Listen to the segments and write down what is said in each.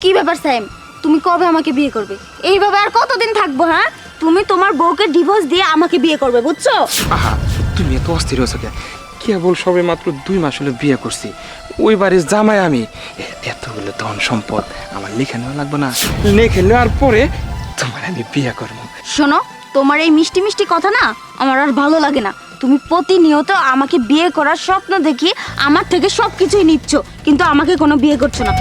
কি ব্যাপার স্যাম? তুমি কবে আমাকে বিয়ে করবে? এইভাবে আর কতদিন থাকব হ্যাঁ? তুমি তোমার বউকে ডিভোর্স দিয়ে আমাকে বিয়ে করবে বুঝছ? আহা তুমি এত অস্থির হয়েছো কে কেবল সবে মাত্র দুই মাস হলো বিয়ে করছি। ওই বাড়ির জামাই আমি। এতগুলো ধন সম্পদ আমার লেখা নেওয়া লাগবে না। লেখে নেওয়ার পরে তোমার আমি বিয়ে করব। শোনো তোমার এই মিষ্টি মিষ্টি কথা না আমার আর ভালো লাগে না। তুমি প্রতিনিয়ত আমাকে বিয়ে করার স্বপ্ন দেখি আমার থেকে সব কিছুই নিচ্ছ কিন্তু আমাকে কোনো বিয়ে করছ না।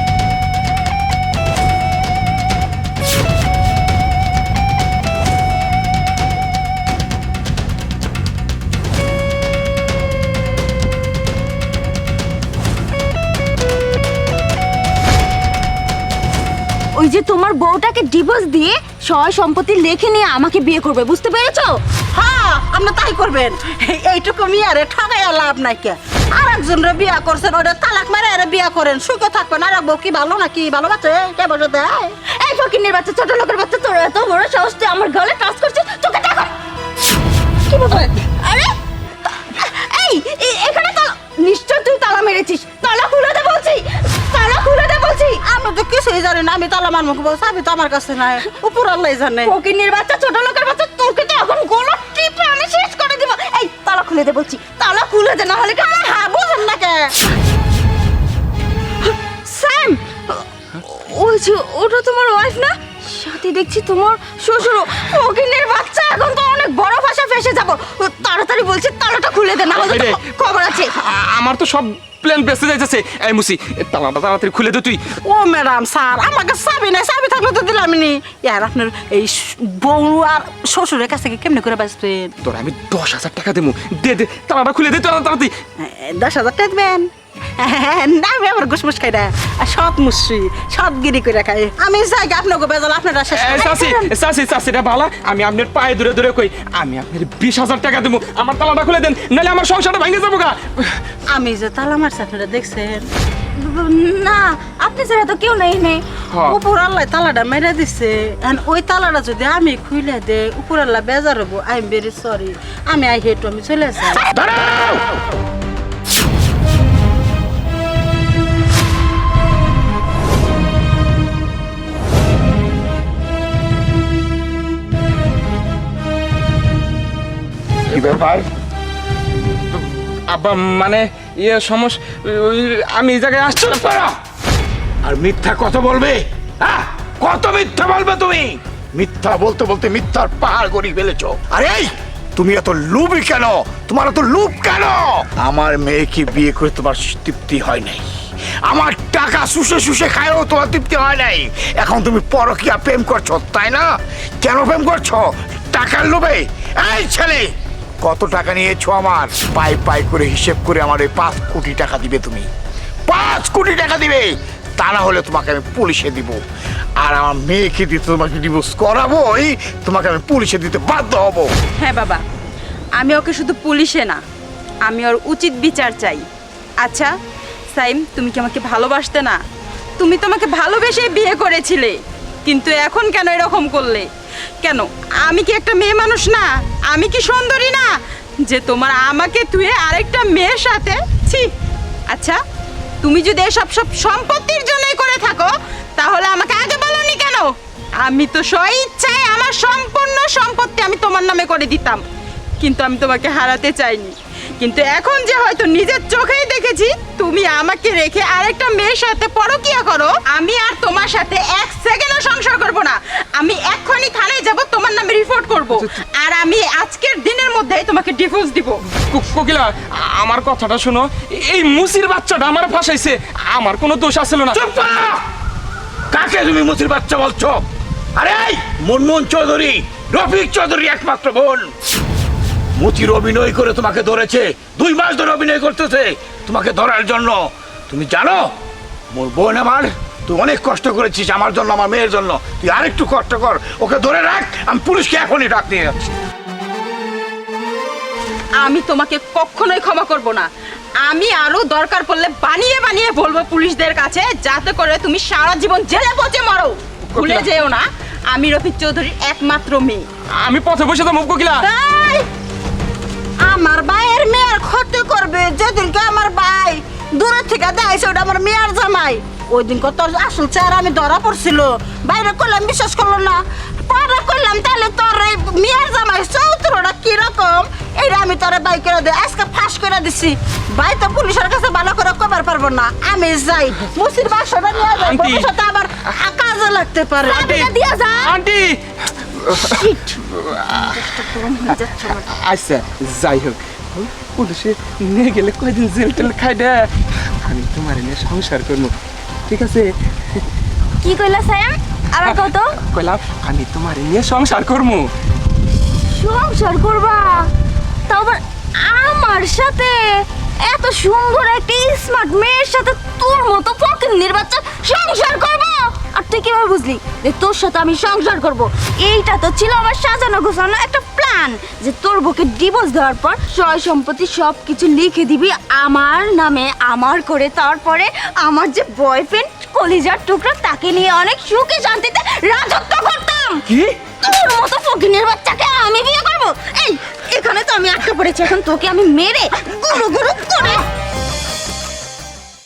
তোমার বউটাকে ডিভোর্স দিয়ে সয় সম্পত্তি লেখে নিয়ে আমাকে বিয়ে করবে বুঝতে পেরেছ? হ্যাঁ আপনি তাই করবেন। এইটুকু মেয়ারে ঠগাইয়া লাভ নাই কে। আর একজন রে বিয়া করছেন ওটা তালাক মারে আরে বিয়া করেন। সুখে থাকবেন। আর বউ কি ভালো নাকি? ভালো বাচ্চা? কে বসে দেয় এই। ফকিনের বাচ্চা ছোট লোকের বাচ্চা তোর এত বড় সাহস তুই আমার গলে টাচ করছিস? তোকে টাকা কি ব্যাপার আরে এই এখানে জানি না আমি তালা মারবো বউ চাবি তো আমার কাছে নাই উপর আল্লাহ জানে। ফকিনের বাচ্চা ছোট লোকের বাচ্চা তোকে তো এখন গোলো টিপে আমি শেষ করে দিব। এই তালা খুলে দে বলছি। তালা খুলে দে না হলে কি আমার হ্যাঁ বুঝেন না কে? স্যাম ওই যে ওটা তোমার ওয়াইফ না? সাথে দেখছি তোমার শ্বশুর ফকিনের বাচ্চা এখন তো অনেক বড় ভাষা ফেসে যাব। তাড়াতাড়ি বলছি তালাটা খুলে দে না হলে খবর আছে। আমার তো সব প্ল্যান বেঁচে যাইতেছে। এই মুসি তালা তালাটা তাড়াতাড়ি খুলে দে তুই। ও ম্যাডাম স্যার আমাকে চাবি নাই চাবি থাকলে তো দিলাম নি। আর আপনার এই বউ আর শ্বশুরের কাছ থেকে কেমনে করে বাঁচবেন তোর আমি দশ হাজার টাকা দেবো। দে দে তালাটা খুলে দে তাড়াতাড়ি। দশ হাজার টাকা দেবেন? না আমি আবার ঘুষমুস খাই না। সৎ মুসি সৎগিরি করে খাই। আমি যাই আপনাকে বেজাল আপনারা আমি আপনার পায়ে দূরে দূরে কই আমি আপনার বিশ হাজার টাকা দেবো আমার তালাটা খুলে দেন নাহলে আমার সংসারটা ভেঙে যাব গা। আমি যে তালা মারছি আপনারা দেখছেন? না আপনি ছাড়া তো কেউ নেই নেই। উপর আল্লাহ তালাটা মেরে দিছে। ওই তালাটা যদি আমি খুইলে দে উপর আল্লাহ বেজার হব। আই এম ভেরি সরি আমি আই হেট আমি চলে আসি কি ব্যাপার? আব্বা মানে ইয়ে সমস্যা আমি এই জায়গায় আসছি। না পারা আর মিথ্যা কত বলবে? হ্যাঁ? কত মিথ্যা বলবে তুমি? মিথ্যা বলতে বলতে মিথ্যার পাহাড় গড়ি ফেলেছো। আরে এই তুমি এত লুবি কেন? তোমার এত লুপ কেন? আমার মেয়েকে বিয়ে করে তোমার তৃপ্তি হয় নাই। আমার টাকা শুষে শুষে খায়ও তোমার তৃপ্তি হয় নাই। এখন তুমি পরকিয়া প্রেম করছ তাই না? কেন প্রেম করছ? টাকার লোভে। এই ছেলে! কত টাকা নিয়েছো আমার? পাই পাই করে হিসেব করে আমার ওই পাঁচ কোটি টাকা দিবে তুমি। পাঁচ কোটি টাকা দিবে! তা না হলে তোমাকে আমি পুলিশে দিব। আর আমার মেয়েকে দিতে তোমাকে ডিভোর্স করাবোই, তোমাকে আমি পুলিশে দিতে বাধ্য হব। হ্যাঁ বাবা, আমি ওকে শুধু পুলিশে না, আমি ওর উচিত বিচার চাই। আচ্ছা সাইম, তুমি কি আমাকে ভালোবাসতে না? তুমি তো আমাকে ভালোবেসে বিয়ে করেছিলে, কিন্তু এখন কেন এরকম করলে? কেন, আমি কি একটা মেয়ে মানুষ না? আমি কি সুন্দরী না? যে তোমার আমাকে তুই আরেকটা মেয়ের সাথে? ছি। আচ্ছা তুমি যদি এসব সব সম্পত্তির জন্যই করে থাকো, তাহলে আমাকে আগে বলনি কেন? আমি তো স্ব ইচ্ছায় আমার সম্পূর্ণ সম্পত্তি আমি তোমার নামে করে দিতাম, কিন্তু আমি তোমাকে হারাতে চাইনি। কিন্তু এখন যে হয়তো নিজের চোখেই দেখেছি, তুমি আমাকে রেখে আরেকটা মেয়ের সাথে পরকিয়া করো, আমি আর তোমার সাথে এক সেকেন্ডও সংসার করব না। আমি এক্ষুনি থানায় যাব, তোমার নামে রিপোর্ট করব। আর আমি আজকের দিনের মধ্যেই তোমাকে ডিভোর্স দিব। কোকিলা আমার কথাটা শোনো। এই মুসির বাচ্চাটা আমার ফাঁসাইছে। আমার কোনো দোষ আছিল না। চুপ কাকে তুমি মুসির বাচ্চা বলছো? আরে এই মুনমুন চৌধুরী রফিক চৌধুরী একমাত্র বোন। মুচির অভিনয় করে তোমাকে ধরেছে দুই মাস ধরে অভিনয় করতেছে। তোমাকে ধরার জন্য। তুমি জানো মোর বোন আমার তুই অনেক কষ্ট করেছিস আমার জন্য আমার মেয়ের জন্য। তুই আরেকটু কষ্ট কর। ওকে ধরে রাখ আমি পুলিশকে এখনই ডাক নিয়ে যাচ্ছি। আমি তোমাকে কখনোই ক্ষমা করব না। আমি আরও দরকার পড়লে বানিয়ে বানিয়ে বলব পুলিশদের কাছে যাতে করে তুমি সারা জীবন জেলে পচে মরো। ভুলে যেও না আমি রফিক চৌধুরীর একমাত্র মেয়ে। আমি পথে বসে তো মুখ কোকিলা। আমার ভাইয়ের মেয়ের ক্ষতি করবে যেদিনকে আমার ভাই দূরের থেকে দেখাইছে ওটা আমার মেয়ের জামাই। ওই দিন কত আসল চেহারা আমি ধরা পড়ছিল। বাইরে করলাম বিশ্বাস করল না। পরে করলাম তাহলে তোর এই মেয়ের জামাই চৌত্রটা কীরকম এইটা আমি তোরে বাই করে দিই আজকে ফাঁস করে দিছি। ভাই তো পুলিশের কাছে ভালো করে কবার পারব না আমি যাই। মুসির বাসাটা নিয়ে যাই। ভবিষ্যতে আবার কাজে লাগতে পারে। দিয়া যা। আন্টি। আচ্ছা যাই হোক। পুলিশে নিয়ে গেলে কয়দিন জেল টেল খাই দে আমি তোমার নিয়ে সংসার করব। ঠিক আছে। কি কইলা সায়াম আবার কত কইলাম আমি তোমার নিয়ে সংসার করব সংসার করবা? তাও আমার সাথে? এত সুন্দর একটা স্মার্ট মেয়ের সাথে তোর মতো ফকির নির্বাচন সংসার করব? তুই কীভাবে বুঝলি যে তোর সাথে আমি সংসার করব? এইটা তো ছিল আমার সাজানো গোছানো একটা প্ল্যান যে তোর বুকে ডিভোর্স দেওয়ার পর সয় সম্পত্তি সব কিছু লিখে দিবি আমার নামে আমার করে তারপরে আমার যে বয়ফ্রেন্ড কলিজার টুকরা তাকে নিয়ে অনেক সুখে শান্তিতে রাজত্ব করতাম। কি? তোর মতো ফকিনের বাচ্চাকে আমি বিয়ে করব? এই এখানে তো আমি আটকে পড়েছি এখন তোকে আমি মেরে গুরু গুরু করে